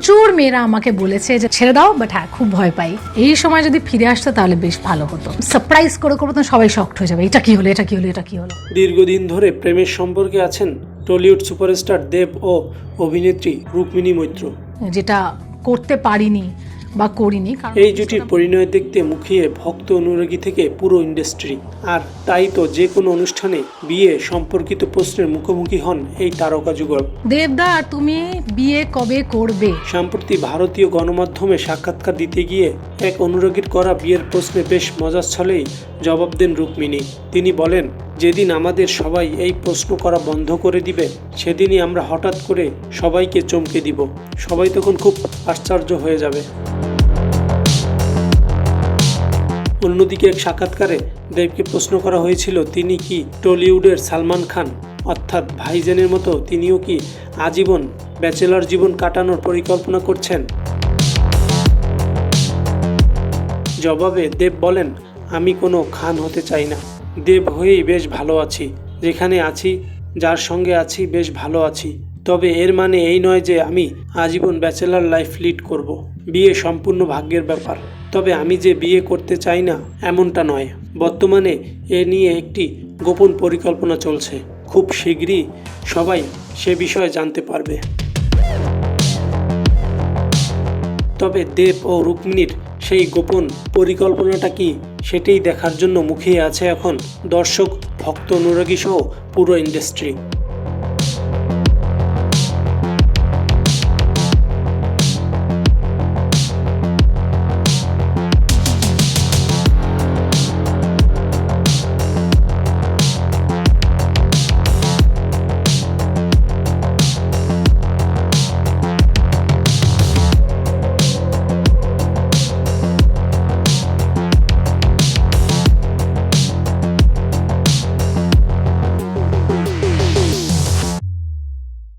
প্রচুর মেয়েরা আমাকে বলেছে যে ছেড়ে দাও বাট হ্যাঁ খুব ভয় পাই। এই সময় যদি ফিরে আসতো তাহলে বেশ ভালো হতো। সারপ্রাইজ করে করব তো সবাই শক্ট হয়ে যাবে। এটা কি হলো এটা কি হলো এটা কি হলো? দীর্ঘদিন ধরে প্রেমের সম্পর্কে আছেন টলিউড সুপারস্টার দেব ও অভিনেত্রী রুক্মিণী মৈত্র। যেটা করতে পারিনি। বা করিনি এই জুটির পরিণয় দেখতে মুখিয়ে ভক্ত অনুরাগী থেকে পুরো ইন্ডাস্ট্রি আর তাই তো যে কোনো অনুষ্ঠানে বিয়ে সম্পর্কিত প্রশ্নের মুখোমুখি হন এই তারকা যুগল। দেবদা তুমি বিয়ে কবে করবে? সম্প্রতি ভারতীয় গণমাধ্যমে সাক্ষাৎকার দিতে গিয়ে এক অনুরাগীর করা বিয়ের প্রশ্নে বেশ মজার ছলেই জবাব দেন রুক্মিণী। তিনি বলেন যেদিন আমাদের সবাই এই প্রশ্ন করা বন্ধ করে দিবে সেদিনই আমরা হঠাৎ করে সবাইকে চমকে দিব। সবাই তখন খুব আশ্চর্য হয়ে যাবে। অন্যদিকে এক সাক্ষাৎকারে দেবকে প্রশ্ন করা হয়েছিল, তিনি কি টলিউডের সালমান খান? অর্থাৎ ভাইজানের মতো তিনিও কি আজীবন ব্যাচেলর জীবন কাটানোর পরিকল্পনা করছেন? জবাবে দেব বলেন, আমি কোনো খান হতে চাই না। দেব হয়েই বেশ ভালো আছি। যেখানে আছি, যার সঙ্গে আছি, বেশ ভালো আছি। তবে এর মানে এই নয় যে আমি আজীবন ব্যাচেলার লাইফ লিড করব। বিয়ে সম্পূর্ণ ভাগ্যের ব্যাপার। তবে আমি যে বিয়ে করতে চাই না, এমনটা নয়। বর্তমানে এ নিয়ে একটি গোপন পরিকল্পনা চলছে। খুব শীঘ্রই সবাই সে বিষয়ে জানতে পারবে। তবে দেব ও রুক্মিণীর সেই গোপন পরিকল্পনাটা কি সেটাই দেখার জন্য মুখিয়ে আছে এখন দর্শক ভক্ত অনুরাগী সহ পুরো ইন্ডাস্ট্রি।